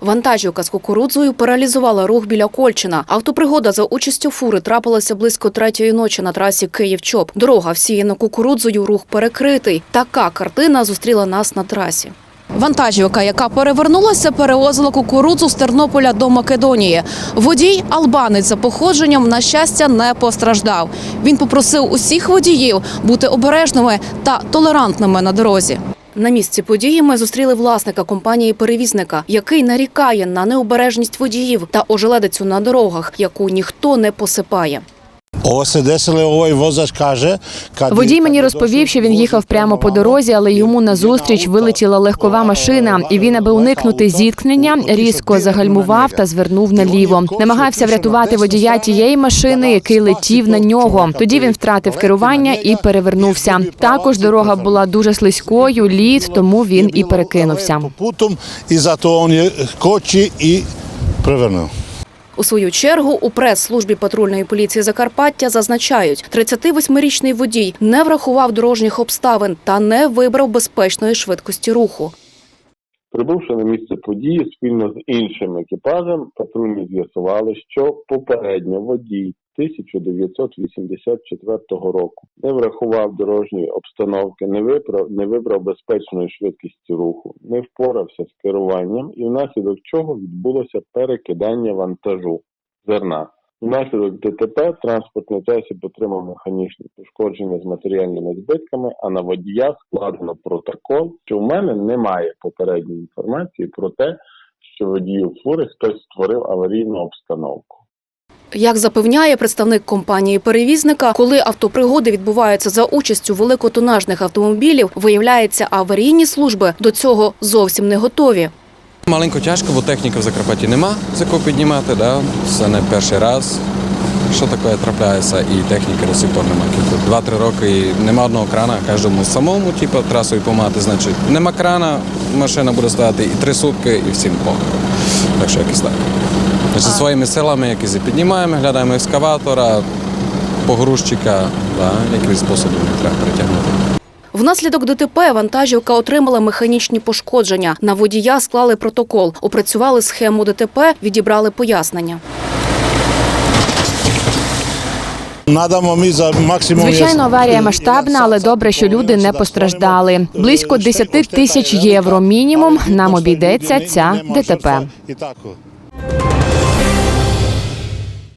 Вантажівка з кукурудзою паралізувала рух біля Кольчина. Автопригода за участю фури трапилася близько третьої ночі на трасі Київ-Чоп. Дорога всіяна кукурудзою, рух перекритий. Така картина зустріла нас на трасі. Вантажівка, яка перевернулася, перевозила кукурудзу з Тернополя до Македонії. Водій, албанець за походженням, на щастя, не постраждав. Він попросив усіх водіїв бути обережними та толерантними на дорозі. На місці події ми зустріли власника компанії-перевізника, який нарікає на необережність водіїв та ожеледицю на дорогах, яку ніхто не посипає. Водій мені розповів, що він їхав прямо по дорозі, але йому назустріч вилетіла легкова машина, і він, аби уникнути зіткнення, різко загальмував та звернув наліво. Намагався врятувати водія тієї машини, який летів на нього. Тоді він втратив керування і перевернувся. Також дорога була дуже слизькою, лід, тому він і перекинувся. Zato on je koči i prevrnuo. У свою чергу у прес-службі патрульної поліції Закарпаття зазначають, 38-річний водій не врахував дорожніх обставин та не вибрав безпечної швидкості руху. Прибувши на місце події спільно з іншим екіпажем, патрульні з'ясували, що попередньо водій 1984 року не врахував дорожньої обстановки, не вибрав, не вибрав безпечної швидкості руху, не впорався з керуванням і внаслідок чого відбулося перекидання вантажу зерна. Внаслідок ДТП транспортний засіб отримав механічні пошкодження з матеріальними збитками, а на водія складено протокол, що в мене немає попередньої інформації про те, що водію фури хтось створив аварійну обстановку. Як запевняє представник компанії-перевізника, коли автопригоди відбуваються за участю великотонажних автомобілів, виявляється, аварійні служби до цього зовсім не готові. Маленько тяжко, бо техніки в Закарпатті нема, з якого піднімати, да? це не перший раз. Що таке трапляється, і техніки до сих пор немає. Типу, Два-три роки і нема одного крана, кожному самому, типу, трасою помати, значить, нема крана, машина буде стояти і три сутки, і всім похуй. Так що якось так. Значить, своїми силами якісь піднімаємо, глядаємо екскаватора, погрузчика, да? якимось способом треба притягнути. Внаслідок ДТП вантажівка отримала механічні пошкодження. На водія склали протокол, опрацювали схему ДТП, відібрали пояснення. Mi za maksimum... Звичайно, аварія масштабна, але добре, що люди не постраждали. Близько 10 тисяч євро мінімум нам обійдеться ця ДТП. І так.